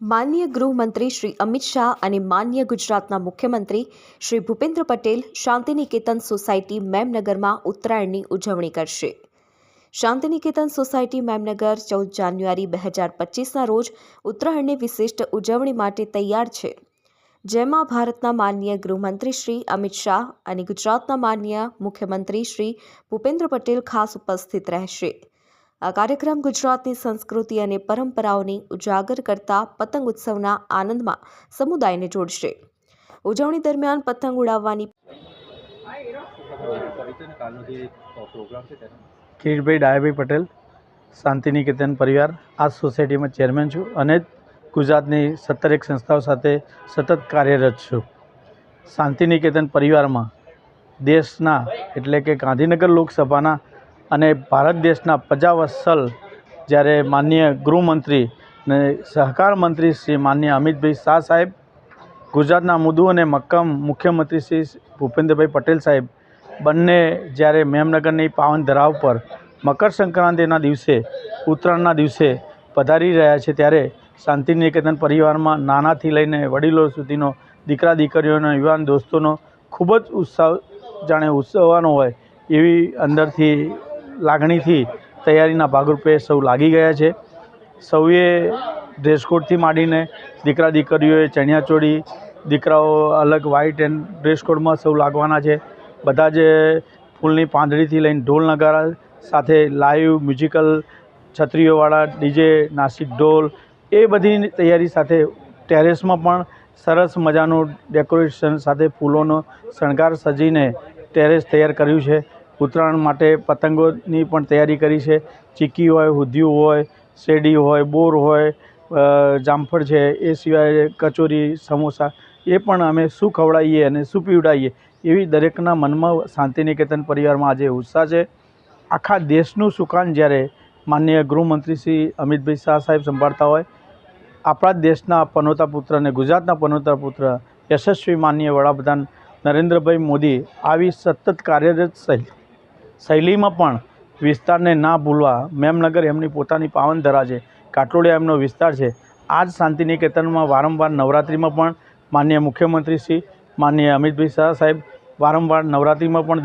માનનીય ગૃહમંત્રી શ્રી અમિત શાહ અને માન્ય ગુજરાતના મુખ્યમંત્રી શ્રી ભૂપેન્દ્ર પટેલ શાંતિનિકેતન સોસાયટી મેમનગરમાં ઉત્તરાયણની ઉજવણી કરશે. શાંતિનિકેતન સોસાયટી મેમનગર ચૌદ જાન્યુઆરી બે હજાર પચીસના રોજ ઉત્તરાયણની વિશિષ્ટ ઉજવણી માટે તૈયાર છે. જેમાં ભારતના માનનીય ગૃહમંત્રી શ્રી અમિત શાહ અને ગુજરાતના માનનીય મુખ્યમંત્રી શ્રી ભૂપેન્દ્ર પટેલ ખાસ ઉપસ્થિત રહેશે. આ કાર્યક્રમ ગુજરાતની સંસ્કૃતિ અને પરંપરાઓની ઉજાગર કરતા પતંગ ઉત્સવના આનંદમાં સમુદાયને જોડશે. ઉજવણી દરમિયાન પતંગ ઉડાવવાની કિરીટભાઈ ડાયાભાઈ પટેલ, શાંતિનિકેતન પરિવાર, આ સોસાયટીમાં ચેરમેન છું અને ગુજરાતની સત્તર એક સંસ્થાઓ સાથે સતત કાર્યરત છું. શાંતિનિકેતન પરિવારમાં દેશના એટલે કે ગાંધીનગર લોકસભાના અને ભારત દેશના પ્રજાવત્સલ જ્યારે માનનીય ગૃહમંત્રી અને સહકાર મંત્રી શ્રી માનનીય અમિતભાઈ શાહ સાહેબ, ગુજરાતના મુદુ અને મક્કમ મુખ્યમંત્રી શ્રી ભૂપેન્દ્રભાઈ પટેલ સાહેબ બંને જ્યારે મેમનગરની પાવન ધરાવ પર મકર સંક્રાંતિના દિવસે, ઉત્તરાયણના દિવસે પધારી રહ્યા છે ત્યારે શાંતિનિકેતન પરિવારમાં નાનાથી લઈને વડીલો સુધીનો, દીકરા દીકરીઓનો, યુવાન દોસ્તોનો ખૂબ જ ઉત્સાહ જાણે ઉત્સવવાનો હોય એવી અંદરથી લાગણીથી તૈયારીના ભાગરૂપે સૌ લાગી ગયા છે. સૌએ ડ્રેસકોડથી માંડીને દીકરા દીકરીઓએ ચણિયાચોળી દીકરાઓ અલગ વ્હાઇટ એન્ડ ડ્રેસકોડમાં સૌ લાગવાના છે. બધા જ ફૂલની પાંદડીથી લઈને ઢોલ નગારા સાથે લાઈવ મ્યુઝિકલ છત્રીઓવાળા ડીજે, નાસિક ઢોલ એ બધી તૈયારી સાથે ટેરેસમાં પણ સરસ મજાનું ડેકોરેશન સાથે ફૂલોનો શણગાર સજીને ટેરેસ તૈયાર કર્યું છે. ઉત્તરાયણ માટે પતંગોની પણ તૈયારી કરી છે. ચીક્કી હોય ઊંધિયું હોય, શેરડી હોય, બોર હોય જામફળ છે, એ સિવાય કચોરી, સમોસા, એ પણ અમે શું ખવડાવીએ અને શું પીવડાવીએ એવી દરેકના મનમાં શાંતિનિકેતન પરિવારમાં આજે ઉત્સાહ છે. આખા દેશનું સુકાન જ્યારે માનનીય ગૃહમંત્રી શ્રી અમિતભાઈ શાહ સાહેબ સંભાળતા હોય, આપણા દેશના પનોતા પુત્ર અને ગુજરાતના પનોતા પુત્ર, યશસ્વી માનનીય વડાપ્રધાન નરેન્દ્રભાઈ મોદી આવી સતત કાર્યરત શૈલી શૈલીમાં પણ વિસ્તારને ના ભૂલવા મેમનગર એમની પોતાની પાવન ધરા છે. કાટોડિયા એમનો વિસ્તાર છે. આ જ શાંતિનિકેતનમાં વારંવાર નવરાત્રિમાં પણ માનનીય મુખ્યમંત્રી શ્રી માનનીય અમિતભાઈ શાહ સાહેબ વારંવાર નવરાત્રિમાં પણ